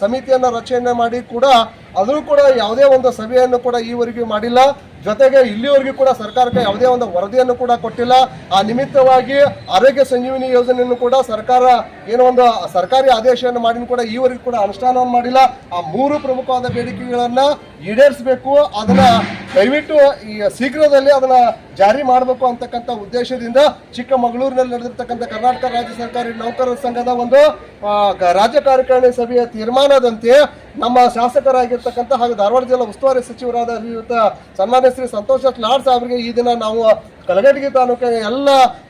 ಸಮಿತಿಯನ್ನ ರಚನೆ ಮಾಡಿ ಕೂಡ ಅದರೂ ಕೂಡ ಯಾವುದೇ ಒಂದು ಸಭೆಯನ್ನು ಕೂಡ ಈವರೆಗೂ ಮಾಡಿಲ್ಲ. ಜೊತೆಗೆ ಇಲ್ಲಿವರೆಗೂ ಕೂಡ ಸರ್ಕಾರಕ್ಕೆ ಯಾವುದೇ ಒಂದು ವರದಿಯನ್ನು ಕೂಡ ಕೊಟ್ಟಿಲ್ಲ. ಆ ನಿಮಿತ್ತವಾಗಿ ಆರೋಗ್ಯ ಸಂಜೀವಿನಿ ಯೋಜನೆಯನ್ನು ಕೂಡ ಸರ್ಕಾರ ಏನೋ ಒಂದು ಸರ್ಕಾರಿ ಆದೇಶವನ್ನು ಮಾಡಿ ಕೂಡ ಈವರೆಗೂ ಕೂಡ ಅನುಷ್ಠಾನವನ್ನು ಮಾಡಿಲ್ಲ. ಆ ಮೂರು ಪ್ರಮುಖವಾದ ಬೇಡಿಕೆಗಳನ್ನು ಈಡೇರಿಸಬೇಕು. ಅದನ್ನ ದಯವಿಟ್ಟು ಈ ಶೀಘ್ರದಲ್ಲಿ ಅದನ್ನ ಜಾರಿ ಮಾಡಬೇಕು ಅಂತಕ್ಕಂಥ ಉದ್ದೇಶದಿಂದ ಚಿಕ್ಕಮಗಳೂರಿನಲ್ಲಿ ನಡೆದಿರ್ತಕ್ಕಂಥ ಕರ್ನಾಟಕ ರಾಜ್ಯ ಸರ್ಕಾರಿ ನೌಕರರ ಸಂಘದ ಒಂದು ರಾಜ್ಯ ಕಾರ್ಯಕಾರಿಣಿ ಸಭೆಯ ತೀರ್ಮಾನದಂತೆ ನಮ್ಮ ಶಾಸಕರಾಗಿರ್ತಕ್ಕಂಥ ಹಾಗೂ ಧಾರವಾಡ ಜಿಲ್ಲಾ ಉಸ್ತುವಾರಿ ಸಚಿವರಾದ ಶ್ರೀಯುತ ಸನ್ಮಾನ್ಯ ಶ್ರೀ ಸಂತೋಷ್ ಲಾಡ್ ಸಾಹೇಬರಿಗೆ ಈ ದಿನ ನಾವು ಕಲಗಟಗಿ ತಾಲೂಕಿನ ಎಲ್ಲ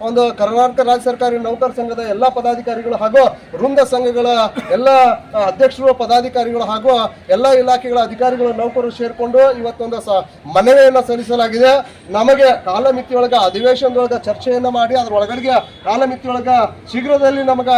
ಒಂದು ಕರ್ನಾಟಕ ರಾಜ್ಯ ಸರ್ಕಾರಿ ನೌಕರ ಸಂಘದ ಎಲ್ಲ ಪದಾಧಿಕಾರಿಗಳು ಹಾಗೂ ವೃಂದ ಸಂಘಗಳ ಎಲ್ಲ ಅಧ್ಯಕ್ಷರು, ಪದಾಧಿಕಾರಿಗಳು ಹಾಗೂ ಎಲ್ಲ ಇಲಾಖೆಗಳ ಅಧಿಕಾರಿಗಳು ನೌಕರರು ಸೇರಿಕೊಂಡು ಇವತ್ತೊಂದು ಸ, ಮನವಿಯನ್ನು ಸಲ್ಲಿಸಲಾಗಿದೆ. ನಮಗೆ ಕಾಲಮಿತಿಯೊಳಗ, ಅಧಿವೇಶನದೊಳಗ ಚರ್ಚೆಯನ್ನು ಮಾಡಿ ಅದ್ರ ಒಳಗಡೆಗೆ ಕಾಲಮಿತಿಯೊಳಗ ಶೀಘ್ರದಲ್ಲಿ ನಮಗೆ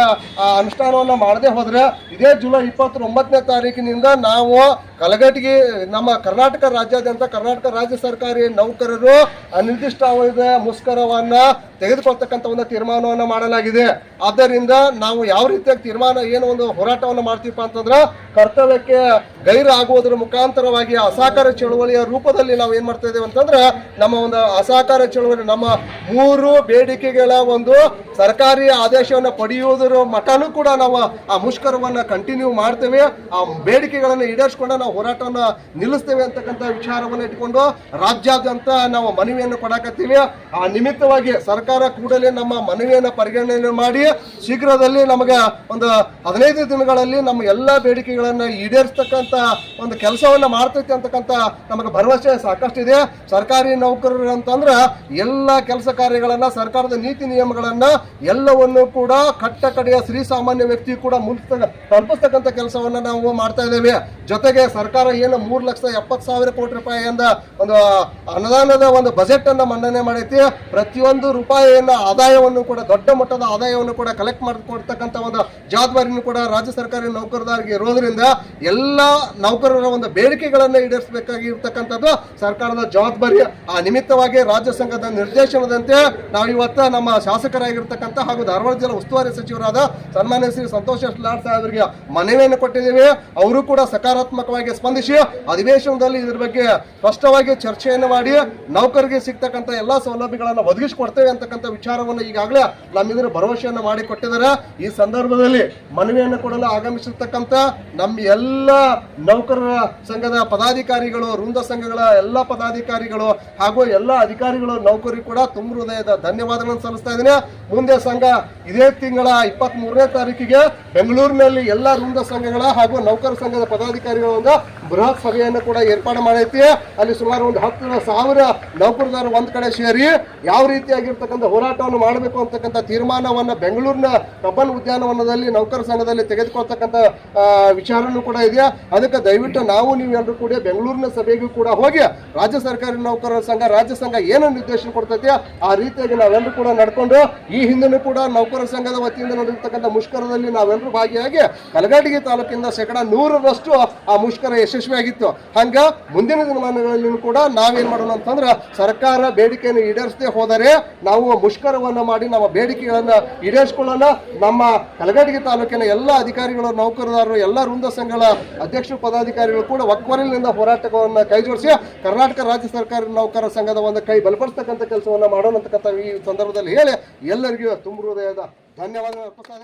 ಅನುಷ್ಠಾನವನ್ನು ಮಾಡದೆ ಹೋದ್ರೆ ಇದೇ ಜುಲೈ ಇಪ್ಪತ್ತೊಂಬತ್ತನೇ ತಾರೀಕಿನಿಂದ ನಾವು ಕಲಗಟ್ಟಿಗೆ ನಮ್ಮ ಕರ್ನಾಟಕ ರಾಜ್ಯಾದ್ಯಂತ ಕರ್ನಾಟಕ ರಾಜ್ಯ ಸರ್ಕಾರಿ ನೌಕರರು ಅನಿರ್ದಿಷ್ಟಾವಧಿಯ ಮುಷ್ಕರವನ್ನ ತೆಗೆದುಕೊಳ್ತಕ್ಕಂಥ ಒಂದು ತೀರ್ಮಾನವನ್ನು ಮಾಡಲಾಗಿದೆ. ಆದ್ದರಿಂದ ನಾವು ಯಾವ ರೀತಿಯಾಗಿ ತೀರ್ಮಾನ ಏನು ಒಂದು ಹೋರಾಟವನ್ನು ಮಾಡ್ತೀವಪ್ಪ ಅಂತಂದ್ರೆ ಕರ್ತವ್ಯಕ್ಕೆ ಗೈರಾಗುವುದರ ಮುಖಾಂತರವಾಗಿ ಅಸಹಕಾರ ಚಳುವಳಿಯ ರೂಪದಲ್ಲಿ ನಾವು ಏನು ಮಾಡ್ತಾ ಇದ್ದೇವೆ ಅಂತಂದ್ರೆ ನಮ್ಮ ಒಂದು ಅಸಹಕಾರ ಚಳುವಳಿ, ನಮ್ಮ ಮೂರು ಬೇಡಿಕೆಗಳ ಒಂದು ಸರ್ಕಾರಿ ಆದೇಶವನ್ನು ಪಡೆಯುವುದರ ಮಠನೂ ಕೂಡ ನಾವು ಆ ಮುಷ್ಕರವನ್ನ ಕಂಟಿನ್ಯೂ ಮಾಡ್ತೇವೆ. ಆ ಬೇಡಿಕೆಗಳನ್ನು ಈಡೇರಿಸ್ಕೊಂಡು ನಾವು ಹೋರಾಟವನ್ನು ನಿಲ್ಲಿಸ್ತೇವೆ ಅಂತಕ್ಕಂಥ ವಿಚಾರವನ್ನು ಇಟ್ಕೊಂಡು ರಾಜ್ಯಾದ್ಯಂತ ನಾವು ಮನವಿಯನ್ನು ಕೊಡಕತ್ತೀವಿ. ಆ ನಿಮಿತ್ತವಾಗಿ ಸರ್ಕಾರ ಕೂಡಲೇ ನಮ್ಮ ಮನವಿಯನ್ನು ಪರಿಗಣನೆ ಮಾಡಿ ಶೀಘ್ರದಲ್ಲಿ ನಮಗೆ ಒಂದು ಹದಿನೈದು ದಿನಗಳಲ್ಲಿ ನಮ್ಮ ಎಲ್ಲ ಬೇಡಿಕೆಗಳನ್ನು ಈಡೇರಿಸ್ತಕ್ಕಂಥ ಒಂದು ಕೆಲಸವನ್ನ ಮಾಡ್ತೈತೆ ಅಂತಕ್ಕಂಥ ನಮಗೆ ಭರವಸೆ ಸಾಕಷ್ಟಿದೆ. ಸರ್ಕಾರಿ ನೌಕರರು ಅಂತಂದ್ರೆ ಎಲ್ಲ ಕೆಲಸ ಕಾರ್ಯಗಳನ್ನ, ಸರ್ಕಾರದ ನೀತಿ ನಿಯಮಗಳನ್ನ ಎಲ್ಲವನ್ನು ಕೂಡ ಕಟ್ಟ ಕಡೆಯ ಶ್ರೀ ಸಾಮಾನ್ಯ ವ್ಯಕ್ತಿ ಕೂಡ ಮುಗಿಸ್ತ ತಲುಪಿಸ್ತಕ್ಕಂಥ ಕೆಲಸವನ್ನ ನಾವು ಮಾಡ್ತಾ ಇದ್ದೇವೆ. ಜೊತೆಗೆ ಸರ್ಕಾರ ಏನು ಮೂರು ಲಕ್ಷ ಎಪ್ಪತ್ತು ಸಾವಿರ ಕೋಟಿ ರೂಪಾಯಿಯಿಂದ ಒಂದು ಅನುದಾನದ ಒಂದು ಬಜೆಟ್ ಅನ್ನ ಮಂಡನೆ ಮಾಡೈತಿ. ಪ್ರತಿಯೊಂದು ರೂಪಾಯಿಯನ್ನ ಆದಾಯವನ್ನು ಕೂಡ, ದೊಡ್ಡ ಮಟ್ಟದ ಆದಾಯವನ್ನು ಕೂಡ ಕಲೆಕ್ಟ್ ಮಾಡಿಕೊಡ್ತಕ್ಕಂಥ ಒಂದು ಜವಾಬ್ದಾರಿನೂ ಕೂಡ ರಾಜ್ಯ ಸರ್ಕಾರಿ ನೌಕರದಾರಿಗೆ ಇರೋದ್ರಿಂದ ಎಲ್ಲ ನೌಕರರ ಒಂದು ಬೇಡಿಕೆಗಳನ್ನ ಈಡೇರಿಸಬೇಕಾಗಿರ್ತಕ್ಕಂಥದ್ದು ಸರ್ಕಾರದ ಜವಾಬ್ದಾರಿ. ಆ ನಿಮಿತ್ತವಾಗಿ ರಾಜ್ಯ ಸಂಘದ ನಿರ್ದೇಶನದಂತೆ ನಾವು ಇವತ್ತ ನಮ್ಮ ಶಾಸಕರಾಗಿರ್ತಕ್ಕಂಥ ಹಾಗೂ ಧಾರವಾಡ ಜಿಲ್ಲಾ ಉಸ್ತುವಾರಿ ಸಚಿವರಾದ ಸನ್ಮಾನ್ಯ ಶ್ರೀ ಸಂತೋಷ್ ಲಾಡ್ ಸಾಹೇಬರಿಗೆ ಮನವಿಯನ್ನು ಕೊಟ್ಟಿದ್ದೀವಿ. ಅವರು ಕೂಡ ಸಕಾರಾತ್ಮಕವಾಗಿ ಸ್ಪಂದಿಸಿ ಅಧಿವೇಶನದಲ್ಲಿ ಇದ್ರ ಬಗ್ಗೆ ಸ್ಪಷ್ಟವಾಗಿ ಚರ್ಚೆಯನ್ನು ಮಾಡಿ ನೌಕರಿಗೆ ಸಿಗ್ತಕ್ಕಂಥ ಎಲ್ಲಾ ಸೌಲಭ್ಯಗಳನ್ನು ಒದಗಿಸಿಕೊಡ್ತೇವೆ ಅಂತಕ್ಕಂಥ ವಿಚಾರವನ್ನು ಈಗಾಗಲೇ ನಮ್ಮಿದ್ರ ಭರವಸೆಯನ್ನು ಮಾಡಿಕೊಟ್ಟಿದ್ದಾರೆ ಈ ಸಂದರ್ಭದಲ್ಲಿ ಮನವಿಯನ್ನು ಕೊಡಲು ಆಗಮಿಸಿರ್ತಕ್ಕಂಥ ನಮ್ಮ ಎಲ್ಲ ನೌಕರರ ಸಂಘದ ಪದಾಧಿಕಾರಿಗಳು, ವೃಂದ ಸಂಘಗಳ ಎಲ್ಲ ಪದಾಧಿಕಾರಿಗಳು ಹಾಗೂ ಎಲ್ಲ ಅಧಿಕಾರಿಗಳು, ನೌಕರಿ ಕೂಡ ತುಂಬ ಹೃದಯದ ಧನ್ಯವಾದಗಳನ್ನು ಸಲ್ಲಿಸ್ತಾ ಇದ್ದೀನಿ. ಮುಂದೆ ಸಂಘ ಇದೇ ತಿಂಗಳ ಇಪ್ಪತ್ತ್ ಮೂರನೇ ತಾರೀಕಿಗೆ ಬೆಂಗಳೂರಿನಲ್ಲಿ ಎಲ್ಲ ವೃಂದ ಸಂಘಗಳ ಹಾಗೂ ನೌಕರ ಸಂಘದ ಪದಾಧಿಕಾರಿಗಳ ಒಂದು ಬೃಹತ್ ಸಭೆಯನ್ನು ಕೂಡ ಏರ್ಪಾಡು ಮಾಡೈತಿ. ಅಲ್ಲಿ ಸುಮಾರು ಒಂದು ಹತ್ತು ಸಾವಿರ ನೌಕರದಾರರು ಒಂದು ಕಡೆ ಸೇರಿ ಯಾವ ರೀತಿಯಾಗಿರ್ತಕ್ಕಂಥ ಹೋರಾಟವನ್ನು ಮಾಡಬೇಕು ಅಂತಕ್ಕಂಥ ತೀರ್ಮಾನವನ್ನು ಬೆಂಗಳೂರಿನ ಕಬ್ಬನ್ ಉದ್ಯಾನವನದಲ್ಲಿ ನೌಕರ ಸಂಘದಲ್ಲಿ ತೆಗೆದುಕೊಳ್ತಕ್ಕಂಥ ವಿಚಾರನೂ ಕೂಡ ಇದೆ. ಅದಕ್ಕೆ ದಯವಿಟ್ಟು ನಾವು ನೀವೆಲ್ಲರೂ ಕೂಡ ಬೆಂಗಳೂರಿನ ಸಭೆಗೂ ಕೂಡ ಹೋಗಿ ರಾಜ್ಯ ಸರ್ಕಾರಿ ನೌಕರರ ಸಂಘ, ರಾಜ್ಯ ಸಂಘ ಏನು ನಿರ್ದೇಶನ ಕೊಡ್ತೈತಿ, ಆ ರೀತಿಯಾಗಿ ನಾವೆಲ್ಲರೂ ಕೂಡ ನಡ್ಕೊಂಡು ಈ ಹಿಂದೆನೂ ಕೂಡ ನೌಕರ ಸಂಘದ ವತಿಯಿಂದ ನಡೆದಿರ್ತಕ್ಕಂಥ ಮುಷ್ಕರದಲ್ಲಿ ನಾವೆಲ್ಲರೂ ಭಾಗಿಯಾಗಿ ಕಲಗಾಟಿಗೆ ತಾಲೂಕಿಂದ ಶೇಕಡಾ ನೂರರಷ್ಟು ಆ ಮುಷ್ಕರ ಯಶಸ್ವಿಯಾಗಿತ್ತು. ಹಂಗ ಮುಂದಿನ ದಿನಮಾನಗಳಲ್ಲಿ ಕೂಡ ನಾವೇನ್ ಮಾಡೋಣ ಅಂತಂದ್ರೆ ಸರ್ಕಾರ ಬೇಡಿಕೆಯನ್ನು ಈಡೇರಿಸದೆ ಹೋದರೆ ನಾವು ಮುಷ್ಕರವನ್ನ ಮಾಡಿ ನಮ್ಮ ಬೇಡಿಕೆಗಳನ್ನ ಈಡೇರಿಸಿಕೊಳ್ಳೋಣ. ನಮ್ಮ ಕಲಗಟಿಗೆ ತಾಲೂಕಿನ ಎಲ್ಲ ಅಧಿಕಾರಿಗಳು ನೌಕರದಾರರು ಎಲ್ಲ ವೃಂದ ಸಂಘಗಳ ಅಧ್ಯಕ್ಷ ಪದಾಧಿಕಾರಿಗಳು ಕೂಡ ಒಕ್ಕೊರಲಿನಿಂದ ಹೋರಾಟವನ್ನು ಕೈ ಜೋಡಿಸಿ ಕರ್ನಾಟಕ ರಾಜ್ಯ ಸರ್ಕಾರಿ ನೌಕರರ ಸಂಘದ ಒಂದು ಕೈ ಬಲಪಡಿಸ್ತಕ್ಕಂಥ ಕೆಲಸವನ್ನ ಮಾಡೋಣ ಅಂತಕ್ಕಂಥ ಈ ಸಂದರ್ಭದಲ್ಲಿ ಹೇಳಿ ಎಲ್ಲರಿಗೂ ತುಂಬ ಹೃದಯದ ಧನ್ಯವಾದ ಅರ್ಪಿಸ್ತಾ